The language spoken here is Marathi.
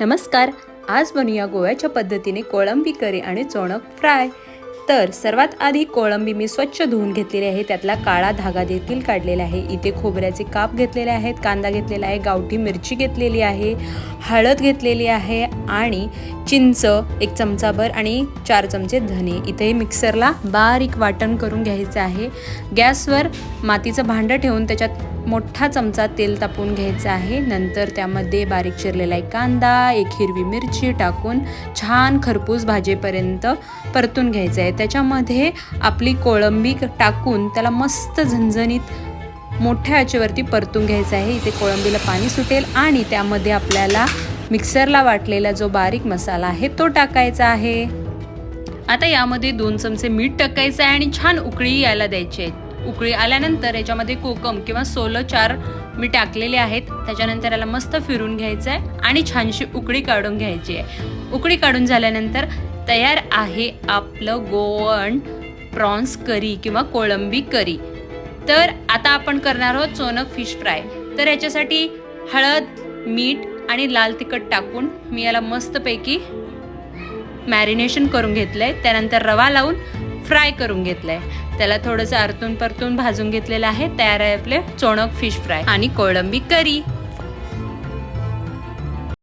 नमस्कार. आज बनूया गोव्याच्या पद्धतीने कोळंबी करी आणि चोणक फ्राय. तर सर्वात आधी कोळंबी मी स्वच्छ धुवून घेतलेली आहे. त्यातला काळा धागा देखील काढलेला आहे. इथे खोबऱ्याचे काप घेतलेले आहेत कांदा घेतलेला आहे गावठी मिरची घेतलेली आहे हळद घेतलेली आहे आणि चिंच एक चमचाभर आणि चार चमचे धने. इथे मिक्सरला बारीक वाटण करून घ्यायचं आहे. गॅसवर मातीचं भांडं ठेवून त्याच्यात मोठा चमचा तेल तापवून घ्यायचं आहे. नंतर त्यामध्ये बारीक चिरलेला एक कांदा एक हिरवी मिरची टाकून छान खरपूस भाजेपर्यंत परतून घ्यायचं आहे. त्याच्यामध्ये आपली कोळंबी टाकून त्याला मस्त झणझणीत मोठ्या आचेवरती परतून घ्यायचं आहे. इथे कोळंबीला पाणी सुटेल आणि त्यामध्ये आपल्याला मिक्सरला वाटलेला जो बारीक मसाला आहे तो टाकायचा आहे. आता यामध्ये दोन चमचे मीठ टाकायचं आहे आणि छान उकळी यायला द्यायची आहे. उकळी आल्यानंतर याच्यामध्ये कोकम किंवा सोलं चार मी टाकलेले आहेत. त्याच्यानंतर याला मस्त फिरून घ्यायचं आहे आणि छानशी उकळी काढून घ्यायची आहे. उकळी काढून झाल्यानंतर तयार आहे आपलं गोवन प्रॉन्स करी किंवा कोळंबी करी. तर आता आपण करणार आहोत चोनक फिश फ्राय. तर याच्यासाठी हळद मीठ आणि लाल तिखट टाकून मी याला मस्तपैकी मॅरिनेशन करून घेतलं आहे त्यानंतर रवा लावून फ्राय करून घेतलं आहे त्याला थोडंसं आरतून परतून भाजून घेतलेलं आहे. तयार आहे आपले चोणक फिश फ्राय आणि कोळंबी करी.